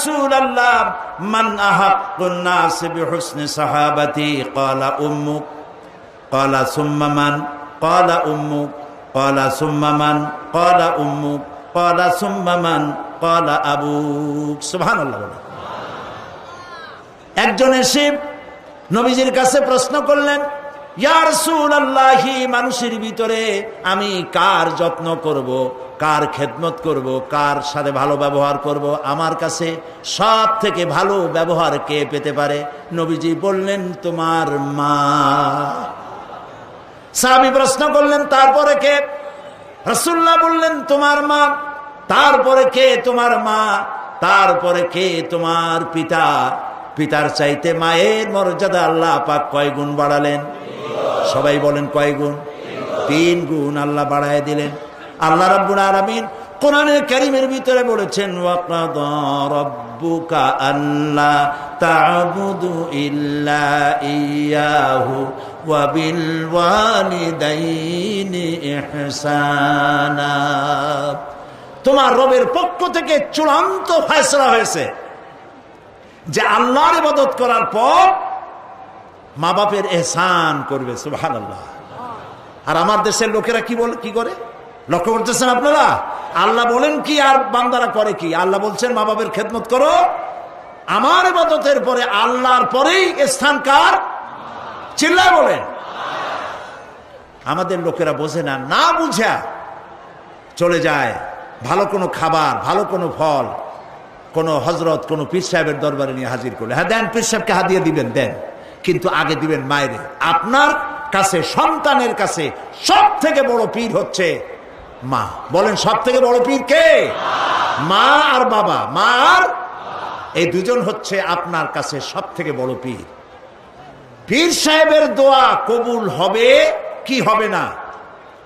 রাসূলাল্লাহ, মান আহাক্কুন নাস বিহুসনি সাহাবাতি? ক্বালা উম্মুক ক্বালা সুম্মা মান? ক্বালা উম্মুক ক্বালা সুম্মা মান? ক্বালা উম্মুক ক্বালা সুম্মা মান? ক্বালা আবুক সুবহানাল্লাহ একজন এসে নবীজির কাছে প্রশ্ন করলেন আল্লাহি মানুষের ভিতরে আমি কার যত্ন করব, কার খেদমত করব, কার সাথে ভালো ব্যবহার করব, আমার কাছে সব থেকে ভালো ব্যবহার কে পেতে পারে? নবীজি বললেন, তোমার মা। সাহাবি প্রশ্ন করলেন, তারপরে কে? রসুল্লাহ বললেন, তোমার মা। তারপরে কে তোমার মা? তারপরে কে তোমার পিতা? পিতার চাইতে মায়ের মর্যাদা আল্লাহ পাক কয় গুণ বাড়ালেন। সবাই বলেন কয় গুণ? তিন গুণ আল্লাহ বাড়ায় দিলেন। আল্লাহ রাব্বুল আলামিন কোরআনের ভিতরে বলেছেন তোমার রবের পক্ষ থেকে চূড়ান্ত ফয়সলা হয়েছে যে আল্লাহর ইবাদত করার পর মা বাপের এহসান করবে সুবহান আল্লাহ আর আমার দেশের লোকেরা কি বলে, কি করে? লক্ষ্য করতেছেন আপনারা? আল্লাহ বলেন কি আর বান্দারা করে কি? আল্লাহ বলছেন মা বাপের খেদমত করো। আমার ইবাদতের পরে আল্লাহর পরেই স্থান কার? চিল্লায় বলেন। আমাদের লোকেরা বোঝে না না বুঝা চলে যায়। ভালো কোনো খাবার, ভালো কোনো ফল, কোনো হজরত কোনো পীর সাহেবের দরবারে নিয়ে হাজির করলে। হ্যাঁ দেন, পীর সাহেবকে হাতিয়ে দিবেন, দেন। কিন্তু আগে দিবেন মায়ের। আপনার কাছে, সন্তানের কাছে সব থেকে বড় পীর হচ্ছে মা। বলেন সব থেকে বড় পীর কে? মা আর বাবা। মা আর এই দুজন হচ্ছে আপনার কাছে সব থেকে বড় পীর। পীর সাহেবের দোয়া কবুল হবে কি হবে না?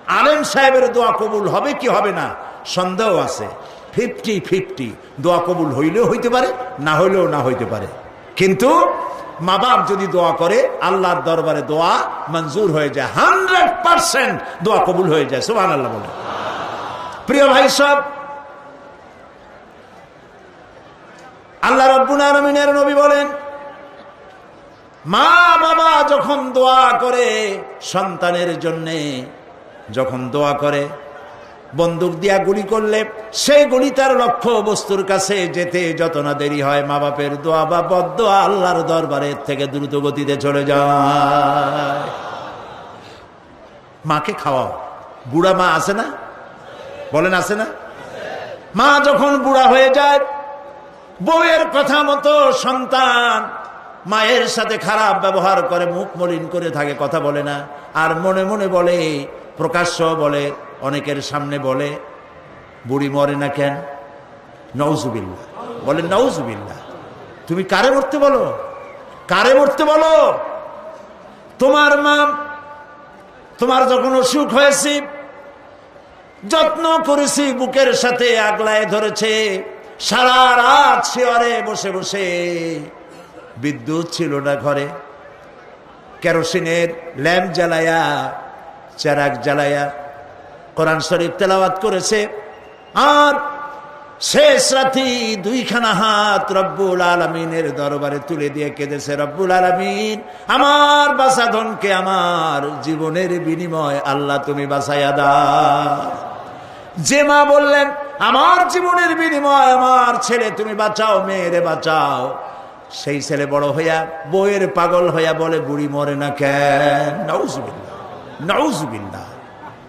আলেম সাহেবের দোয়া কবুল হবে কি হবে না? সন্দেহ আছে। ফিফটি ফিফটি দোয়া কবুল হইলেও হইতে পারে, না হইলেও না হইতে পারে। কিন্তু মা বাপ যদি দোয়া করে, আল্লাহর দরবারে দোয়া মঞ্জুর হয়ে যায়। হান্ড্রেড পার্সেন্ট দোয়া কবুল হয়ে যায় সুহান আল্লাহ বলে প্রিয় ভাই সব, আল্লাহ রব্বুল নবী বলেন, মা বাবা যখন দোয়া করে সন্তানের জন্যে, যখন দোয়া করে বন্দুক দিয়া গুলি করলে সেই গুলি তার লক্ষ্য বস্তুর কাছে যেতে যত না দেরি হয়। মা বাপের দোয়া বা বদোয়া আল্লাহর দরবারের থেকে দ্রুত গতিতে চলে যায়। মাকে খাওয়াও। বুড়া মা আছে না? বলেন আছে না? মা যখন বুড়া হয়ে যায়, বউয়ের কথা মতো সন্তান মায়ের সাথে খারাপ ব্যবহার করে মুখ মলিন করে থাকে, কথা বলে না। আর মনে মনে বলে, প্রকাশ্য বলে অনেকের সামনে বলে, বুড়ি মরে না কেন? নৌজুবিল্লা বলে নৌজুবিল্লা তুমি কারে মরতে বলো? কারে মরতে বলো? তোমার মা, তোমার যখন অসুখ হয়েছে, যত্ন করেছি, বুকের সাথে আগলায় ধরেছে। সারা রাত শিওরে বসে বসে বিদ্যুৎ ছিল না ঘরে। কেরোসিনের ল্যাম্প জ্বালায়া চেরাক জ্বালায়া কোরআন শরীফ তেলাওয়াত করেছে। আর শেষ রাতি দুইখানা হাত রব্বুল আলমিনের দরবারে তুলে দিয়ে কেঁদেছে রব্বুল আলমিন। আমার বাসাধনকে আমার জীবনের বিনিময় আল্লাহ তুমি বাসাইয়া দা যে মা বললেন, আমার জীবনের বিনিময়, আমার ছেলে তুমি বাঁচাও, মেয়েরে বাঁচাও। সেই ছেলে বড় হইয়া বইয়ের পাগল হইয়া বলে, বুড়ি মরে না কেন? নৌজবিল্লা নৌজবিল্লা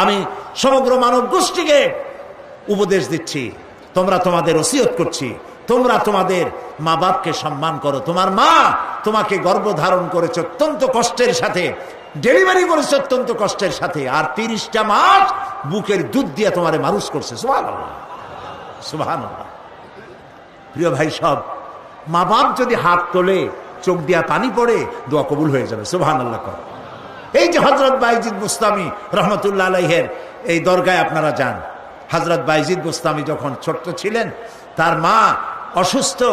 আমি সমগ্র মানব গোষ্ঠীকে উপদেশ দিচ্ছি। তোমরা তোমাদের ওসিয়ত করছি। তোমরা তোমাদের মা বাপকে সম্মান করো। তোমার মা তোমাকে গর্ভধারণ করেছে অত্যন্ত কষ্টের সাথে, ডেলিভারি করেছে অত্যন্ত কষ্টের সাথে, আর তিরিশটা মাস বুকের দুধ দিয়ে তোমার মানুষ করছে। সুহান প্রিয় ভাই সব, মা বাপ যদি হাত তোলে চোখ দিয়া পানি পড়ে দোয়া কবুল হয়ে যাবে। সুবহান আল্লাহ কর। এই যে হজরত বাইজিদ মুস্তামি রহমতুল্লাহ আলহের এই দরগায় আপনারা যান। হজরত বাইজিদ মুস্তামি যখন ছোট্ট ছিলেন, তার মা অসুস্থ।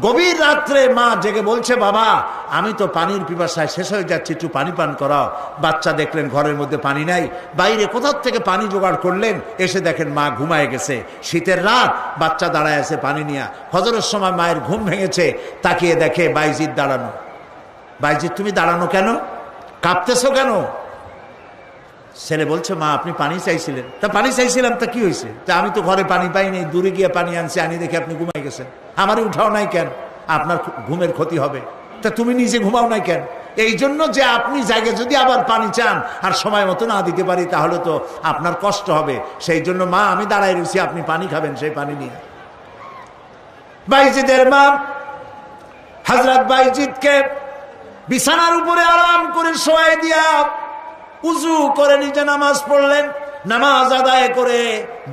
গভীর রাত্রে মা জেগে বলছে, বাবা আমি তো পানির পিপাসায় শেষ হয়ে যাচ্ছি, একটু পানি পান করাও। বাচ্চা দেখলেন ঘরের মধ্যে পানি নাই। বাইরে কোথার থেকে পানি জোগাড় করলেন? এসে দেখেন মা ঘুমায় গেছে। শীতের রাত, বাচ্চা দাঁড়ায় আছে পানি নিয়ে। হজরের সময় মায়ের ঘুম ভেঙেছে, তাকিয়ে দেখে বাইজিদ দাঁড়ানো। বাইজিদ, তুমি দাঁড়ানো কেন? কাঁপতেছো কেন? ছেলে বলছে, মা, আপনি পানি চাইছিলেন। তা পানি চাইছিলাম, তা কি হয়েছে? তা আমি তো ঘরে পানি পাইনি দূরে গিয়ে পানি আনছি, আনি দেখে আপনি ঘুমাই গেছেন। আমারই উঠাও নাই কেন? আপনার ঘুমের ক্ষতি হবে। তা তুমি নিজে ঘুমাও নাই কেন? এই জন্য যে আপনি জায়গায় যদি আবার পানি চান, আর সময় মতো না দিতে পারি, তাহলে তো আপনার কষ্ট হবে। সেই জন্য মা, আমি দাঁড়াই রয়েছি, আপনি পানি খাবেন, সেই পানি নিয়ে। বাইজিদের মা, হজরত বাইজিদকে বিছানার উপরে আরাম করে শোয়াই দিয়া উজু করে নিজে নামাজ পড়লেন। নামাজ আদায় করে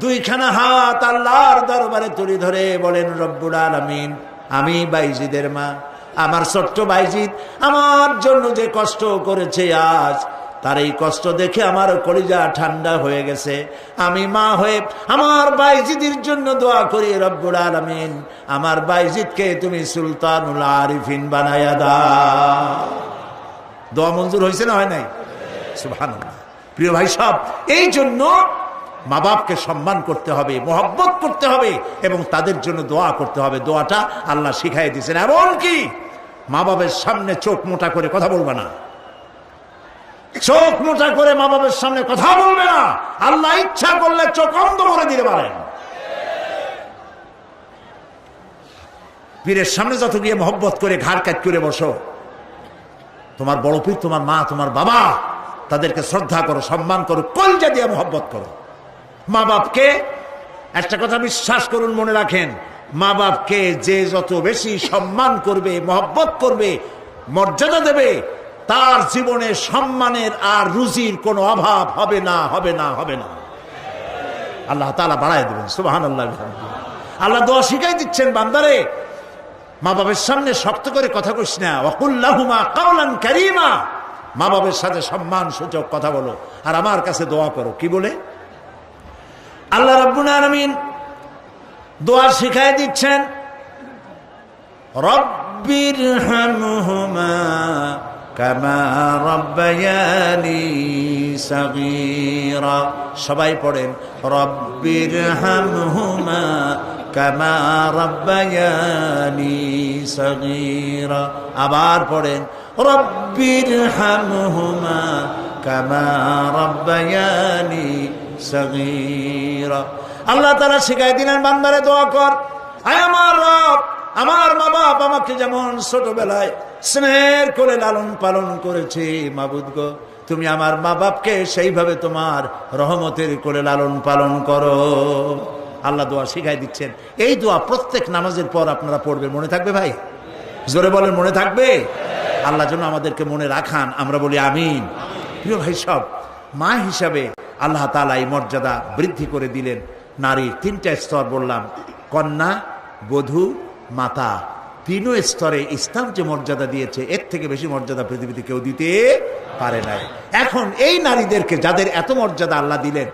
দুইখানা হাত আল্লাহর দরবারে তুলি ধরে বলেন, রব্বুল আলামিন, আমি বাইজিদের মা। আমার ছোট্ট বাইজিদ আমার জন্য যে কষ্ট করেছে আজ, তার এই কষ্ট দেখে আমার কলিজা ঠান্ডা হয়ে গেছে। আমি মা হয়ে আমার বাইজিদের জন্য দোয়া করি, রব্বুল আলামিন, আমার বাইজিদকে তুমি সুলতানুল আরিফিন বানায়া দাও। দোয়া মঞ্জুর হয়েছে না হয় নাই? সুবহানাল্লাহ। প্রিয় ভাই সব, এই জন্য মা বাপকে সম্মান করতে হবে, মোহব্বত করতে হবে এবং তাদের জন্য দোয়া করতে হবে। দোয়াটা আল্লাহ শিখাই দিয়েছেন। এমন কি মা বাবের সামনে চোখ মোটা করে কথা বলবে না। চোখ মোটা করে মা বাবের সামনে কথা বলবে না। আল্লাহ ইচ্ছা করলে চোখ অন্ধ করে দিতে পারেন। পীরের সামনে যত গিয়ে মহব্বত করে, ঘাড় কাট করে বসো। তোমার বড় পীর, তোমার মা, তোমার বাবা, তাদেরকে শ্রদ্ধা করো, সম্মান করো, কলজা দিয়ে মহব্বত করো। মা বাপকে, একটা কথা বিশ্বাস করুন, মনে রাখেন, মা বাপকে যে যত বেশি সম্মান করবে, মহব্বত করবে, মর্যাদা দেবে, তার জীবনে সম্মানের আর রুজির কোনো অভাব হবে না হবে না হবে না। আল্লাহ তালা বাড়াই দেবেন সুবাহান আল্লাহ আল্লাহ দোয়া শিখাই দিচ্ছেন বান্দারে, মা বাবার সামনে শক্ত করে কথা কইস না ওয়াকুল্লাহুমা কাওলান কারীমা। মা বাবার সাথে সম্মান সূচক কথা বলো, আর আমার কাছে দোয়া করো, কি বলে? আল্লাহ রাব্বুল আলামিন দোয়া শিখাই দিচ্ছেন, রব্বির কামা সবাই পড়েন, রব্বির হাম হামহুমা কামা রব্বায়ানি সাগীরা। আবার পড়েন, রব্বির হামহুমা কামা রব্বায়ানি আল্লাহ তারা শিখাই দিলেন, বান্দারে দোয়া কর। আয় আমার রব, আমার মা বাপ আমাকে যেমন ছোটবেলায় স্নেহের করে লালন পালন করেছে, মাবুদ গো, তুমি আমার মা বাপকে সেইভাবে তোমার রহমতের করে লালন পালন করো। আল্লাহ দোয়া শিখাই দিচ্ছেন। এই দোয়া প্রত্যেক নামাজের পর আপনারা পড়বে মনে থাকবে ভাই? জোরে বলেন, মনে থাকবে? আল্লাহ যেন আমাদেরকে মনে রাখান, আমরা বলি আমিন। প্রিয় ভাই সব, মা হিসাবে আল্লাহ তালা এই মর্যাদা বৃদ্ধি করে দিলেন। নারীর তিনটা স্তর বললাম, কন্যা, বধূ, মাতা। তিন স্তরে ইসলাম যে মর্যাদা দিয়েছে, এর থেকে বেশি মর্যাদা পৃথিবীতে কেউ দিতে পারে নাই। এখন এই নারীদেরকে যাদের এত মর্যাদা আল্লাহ দিলেন